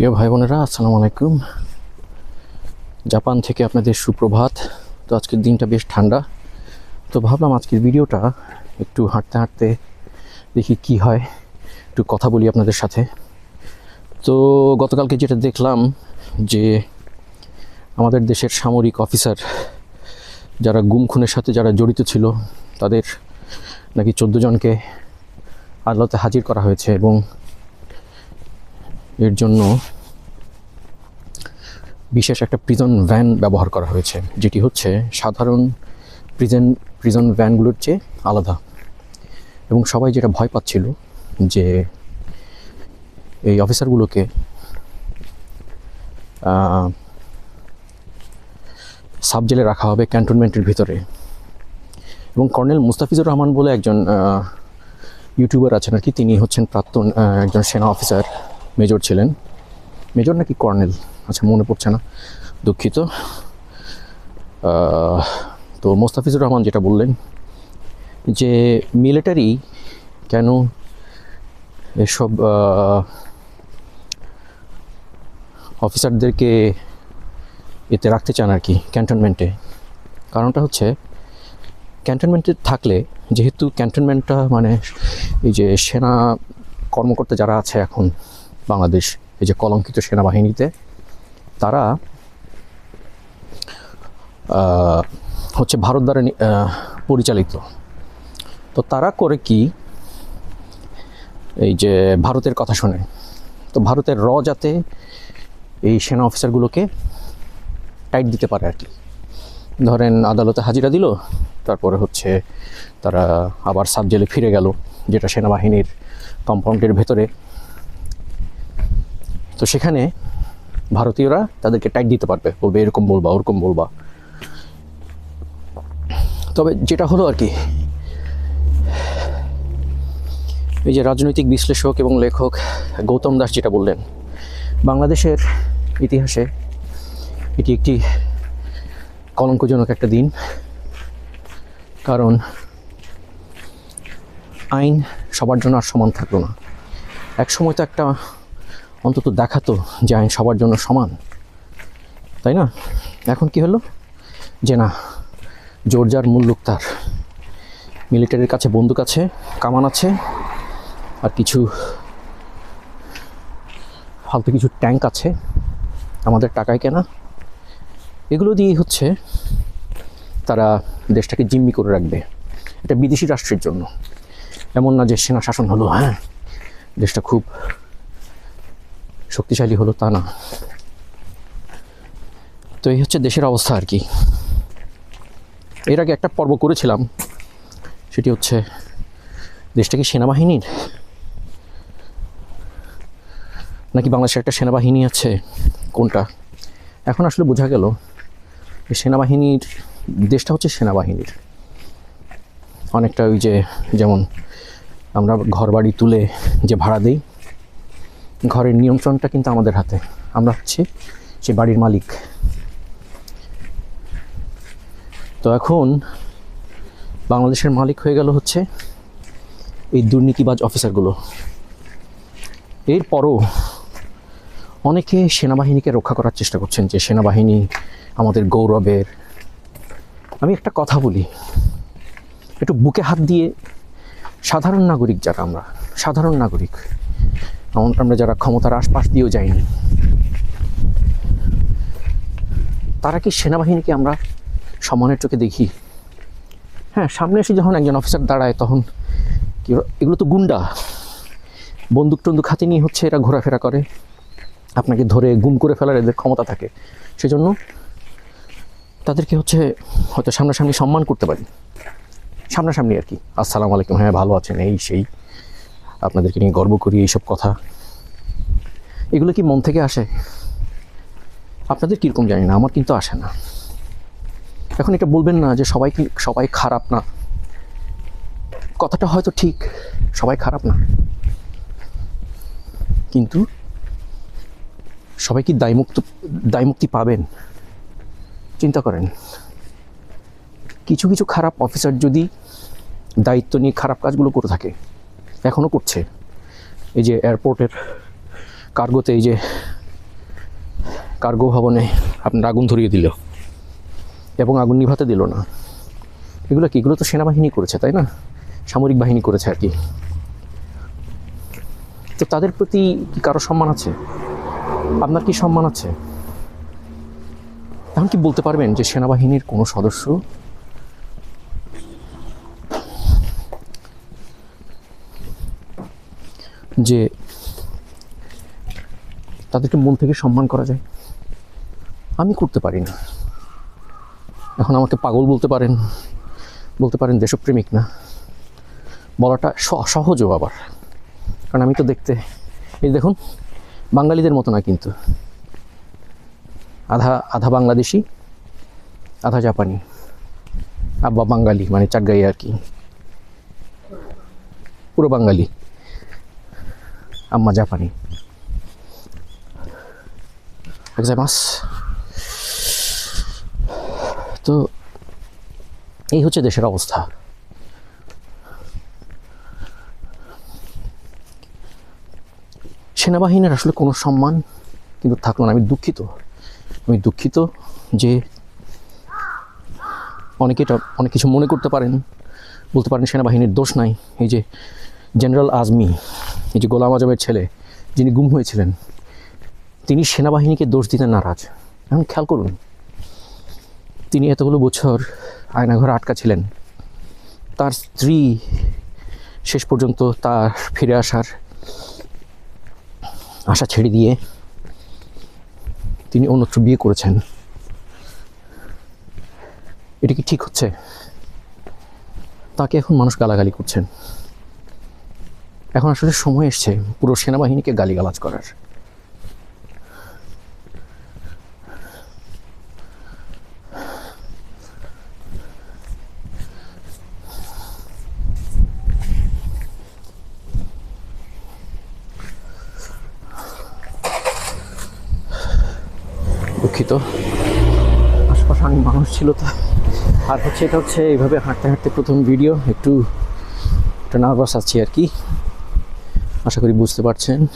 প্রিয় ভাই বোনেরা, আসসালামু আলাইকুম। জাপান থেকে আপনাদের সুপ্রভাত। তো আজকের দিনটা বেশ ঠান্ডা। তো ভাবলাম আজকের ভিডিওটা একটু হাঁটতে হাঁটতে দেখি কি হয়। একটু কথা বলি আপনাদের সাথে। তো গতকালকে যেটা দেখলাম যে আমাদের দেশের সামরিক অফিসার যারা গুম খুনের সাথে যারা জড়িত ছিল, তাদের নাকি চোদ্দ জনকে আদালতে হাজির করা হয়েছে এবং এর জন্য বিশেষ একটা প্রিজন ভ্যান ব্যবহার করা হয়েছে, যেটি হচ্ছে সাধারণ প্রিজন প্রিজন ভ্যানগুলোর চেয়ে আলাদা। এবং সবাই যেটা ভয় পাচ্ছিল যে এই অফিসারগুলোকে সাব জেলে রাখা হবে ক্যান্টনমেন্টের ভিতরে। এবং কর্নেল মুস্তাফিজুর রহমান বলে একজন ইউটিউবার আছেন আর কি, তিনি হচ্ছেন প্রাক্তন একজন সেনা অফিসার মেজর ছিলেন। মেজর নাকি কর্নেল? আচ্ছা মনে পড়ছে না। দুঃখিত। তো মোস্তাফিজুর রহমান যেটা বললেন যে, মিলিটারি কেন এসব অফিসারদেরকে এতে রাখতে চান আর কি, ক্যান্টনমেন্টে? কারণটা হচ্ছে, ক্যান্টনমেন্টে থাকলে, যেহেতু ক্যান্টনমেন্টটা মানে এই যে সেনা কর্মকর্তা যারা আছে এখন বাংলাদেশ, এই যে কলঙ্কিত সেনাবাহিনীতে, তারা হচ্ছে ভারত দ্বারা পরিচালিত। তো তারা করে কি? এই যে ভারতের কথা শোনে। তো ভারতের র যাতে এই সেনা অফিসারগুলোকে টাইট দিতে পারে আর কি। ধরেন আদালতে হাজিরা দিল, তারপরে হচ্ছে তারা আবার সাবজেলে ফিরে গেল, যেটা সেনাবাহিনীর কম্পাউন্ডের ভেতরে। তো সেখানে ভারতীয়রা তাদেরকে টাইট দিতে পারবে, বলবে, এরকম বলবা, ওরকম বলবা। তবে যেটা হলো আর কি, এই যে রাজনৈতিক বিশ্লেষক এবং লেখক গৌতম দাস যেটা বললেন, বাংলাদেশের ইতিহাসে এটি একটি কলঙ্কজনক একটা দিন। কারণ আইন সবার জন্য আর সমান থাকল না। এক সময় তো একটা অন্তত দেখাতো যে আইন সবার জন্য সমান। তাই না? এখন কি হলো? যে না জোর যার তার। মিলিটারির কাছে বন্দুক আছে, কামান আছে, আর কিছু ফালতু কিছু ট্যাঙ্ক আছে, আমাদের টাকায় কেনা। এগুলো দিয়েই হচ্ছে তারা দেশটাকে জিম্মি করে রাখবে। এটা বিদেশি রাষ্ট্রের জন্য। এমন না যে সেনা শাসন হলো হ্যাঁ? দেশটা খুব শক্তিশালী হলো তা না। তো এই হচ্ছে দেশের অবস্থা আর কি। এর আগে একটা পর্ব করেছিলাম, সেটি হচ্ছে দেশটা কি সেনাবাহিনীর? নাকি বাংলাদেশের একটা সেনাবাহিনী আছে, কোনটা? এখন আসলে বোঝা গেল সেনাবাহিনীর, দেশটা হচ্ছে সেনাবাহিনীর। অনেকটা ওই যে, যেমন আমরা ঘর বাড়ি তুলে যে ভাড়া দিই ঘরের নিয়ন্ত্রণটা কিন্তু আমাদের হাতে। আমরা হচ্ছে সে বাড়ির মালিক। তো এখন বাংলাদেশের মালিক হয়ে গেল হচ্ছে এই দুর্নীতিবাজ অফিসারগুলো। এরপরও অনেকে সেনাবাহিনীকে রক্ষা করার চেষ্টা করছেন যে সেনাবাহিনী আমাদের গৌরবের। আমি একটা কথা বলি, একটু বুকে হাত দিয়ে সাধারণ নাগরিক যারা আমরা, সাধারণ নাগরিক আমরা যারা ক্ষমতার আশপাশ দিয়েও যাইনি। তারা কি সেনাবাহিনীকে আমরা সম্মানের চোখে দেখি? হ্যাঁ সামনে এসে যখন একজন অফিসার দাঁড়ায়, তখন কি এগুলো তো গুন্ডা। বন্দুক টন্দুক হাতে নিয়ে হচ্ছে এরা ঘোরাফেরা করে। আপনাকে ধরে গুম করে ফেলার এদের ক্ষমতা থাকে। সেজন্য তাদেরকে হচ্ছে হয়তো সামনাসামনি সম্মান করতে পারি। সামনাসামনি আর কি। আসসালামু আলাইকুম। হ্যাঁ ভালো আছেন। এই সেই। আপনাদেরকে নিয়ে গর্ব করি এইসব কথা। এগুলো কি মন থেকে আসে? আপনাদের কীরকম জানি না, আমার কিন্তু আসে না। এখন এটা বলবেন না যে সবাই কি সবাই খারাপ না। কথাটা হয়তো ঠিক, সবাই খারাপ না। কিন্তু সবাই কি দায়মুক্ত দায়মুক্তি পাবেন? চিন্তা করেন। কিছু কিছু খারাপ অফিসার যদি দায়িত্ব নিয়ে খারাপ কাজগুলো করে থাকে এখনও করছে। এই যে এয়ারপোর্টের কার্গোতে এই যে কার্গো ভবনে আপনার আগুন ধরিয়ে দিল এবং আগুন নিভাতে দিল না। এগুলো কি? এগুলো তো সেনাবাহিনী করেছে, তাই না? সামরিক বাহিনী করেছে আর কি। তো তাদের প্রতি কি কারও সম্মান আছে? আপনার কি সম্মান আছে? এখন কি বলতে পারবেন যে সেনাবাহিনীর কোনো সদস্য যে তাদেরকে মন থেকে সম্মান করা যায়। আমি করতে পারি না। এখন আমাকে পাগল বলতে পারেন বলতে পারেন দেশপ্রেমিক না। বলাটা সহজও আবার। কারণ আমি তো দেখতে, এই দেখুন, বাঙালিদের মতো না কিন্তু। আধা আধা বাংলাদেশি, আধা জাপানি। আব্বা বাঙালি মানে চাটগাই আর কি। পুরো বাঙালি। আম্মা জাপানি। মাস তো এই হচ্ছে দেশের অবস্থা। সেনাবাহিনীর আসলে কোনো সম্মান কিন্তু থাকল না। আমি দুঃখিত। আমি দুঃখিত যে অনেকে এটা অনেক কিছু মনে করতে পারেন, বলতে পারেন সেনাবাহিনীর দোষ নাই। এই যে জেনারেল আজমি এই যে গোলাম আজমের ছেলে, যিনি গুম হয়েছিলেন, তিনি সেনাবাহিনীকে দোষ দিতে নারাজ। এখন খেয়াল করুন, তিনি এতগুলো বছর আয়নাঘরে আটকা ছিলেন। তার স্ত্রী শেষ পর্যন্ত তার ফিরে আসার আশা ছেড়ে দিয়ে তিনি অন্যত্র বিয়ে করেছেন। এটা কি ঠিক হচ্ছে? তাকে এখন মানুষ গালাগালি করছেন। এখন আসলে সময় এসছে পুরো সেনাবাহিনীকে গালিগালাজ করার। দুঃখিত। আশপাশে অনেক মানুষ ছিল তো। আর হচ্ছে এটা হচ্ছে এইভাবে হাঁটতে হাঁটতে প্রথম ভিডিও একটু একটু নার্ভাস আছি আর কি। আশা করি বুঝতে পারছেন।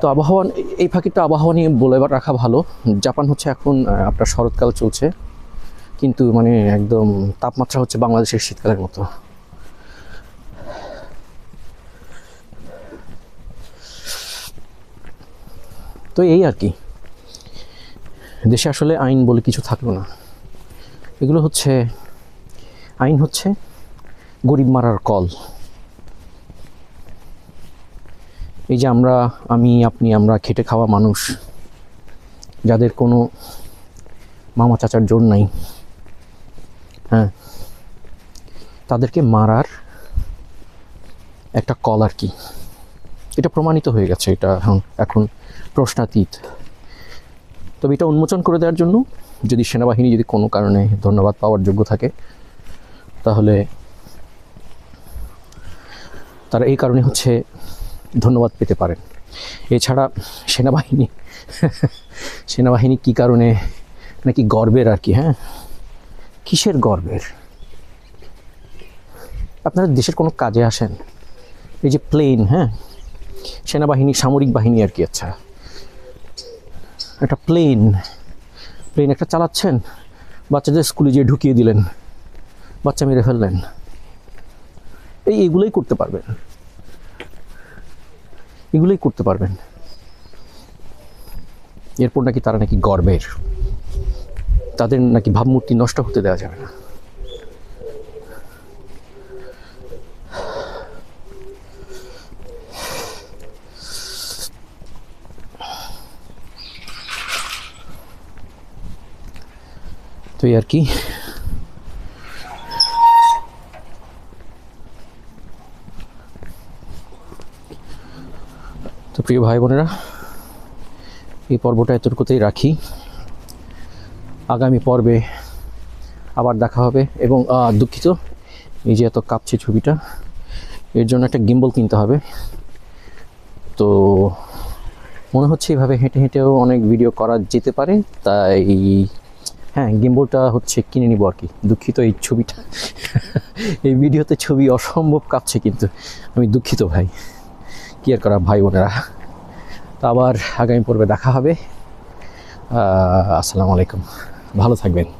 তো আবহাওয়া, এই ফাঁকিটা আবহাওয়া নিয়ে বলে রাখা ভালো। জাপান হচ্ছে এখন আপনার শরৎকাল চলছে। কিন্তু মানে একদম তাপমাত্রা হচ্ছে বাংলাদেশের শীতকালের মতো। তো এই আর কি। দেশে আসলে আইন বলে কিছু থাকল না। এগুলো হচ্ছে, আইন হচ্ছে গরিব মারার কল। এই যে আমরা, আমি, আপনি, আমরা খেটে খাওয়া মানুষ, যাদের কোনো মামা চাচার জোর নাই হ্যাঁ তাদেরকে মারার একটা কল আর কি। এটা প্রমাণিত হয়ে গেছে, এটা এখন এখন প্রশ্নাতীত। তবে এটা উন্মোচন করে দেওয়ার জন্য যদি সেনাবাহিনী যদি কোনো কারণে ধন্যবাদ পাওয়ার যোগ্য থাকে, তাহলে তারা এই কারণে হচ্ছে ধন্যবাদ পেতে পারেন। এছাড়া সেনাবাহিনী সেনাবাহিনী কী কারণে নাকি গর্বের আর কি হ্যাঁ? কিসের গর্বের? আপনারা দেশের কোনো কাজে আসেন? এই যে প্লেন হ্যাঁ? সেনাবাহিনী, সামরিক বাহিনী আর কি আচ্ছা। একটা প্লেন প্লেন একটা চালাচ্ছেন, বাচ্চাদের স্কুলে যেয়ে ঢুকিয়ে দিলেন, বাচ্চা মেরে ফেললেন। এই এগুলোই করতে পারবেন। এগুলোই করতে পারবেন। এরপর নাকি তারা নাকি গর্বের। তাদের নাকি ভাবমূর্তি নষ্ট হতে দেওয়া যাবে না। তো আর কি। প্রিয় ভাই বোনেরা, এই পর্বটা এতটুকুতেই রাখি। আগামী পর্বে আবার দেখা হবে এবং দুঃখিত, এই যে এত কাঁপছে ছবিটা, এর জন্য একটা গিম্বল কিনতে হবে। তো মনে হচ্ছে এভাবে হেঁটে হেঁটেও অনেক ভিডিও করা যেতে পারে, তাই হ্যাঁ গিম্বলটা হচ্ছে কিনে নিব আর কি। দুঃখিত এই ছবিটা। এই ভিডিওতে ছবি অসম্ভব কাঁপছে কিন্তু। আমি দুঃখিত ভাই। কি আর করা ভাই বোনেরা? তো আবার আগামী পর্বে দেখা হবে। আসসালামু আলাইকুম। ভালো থাকবেন।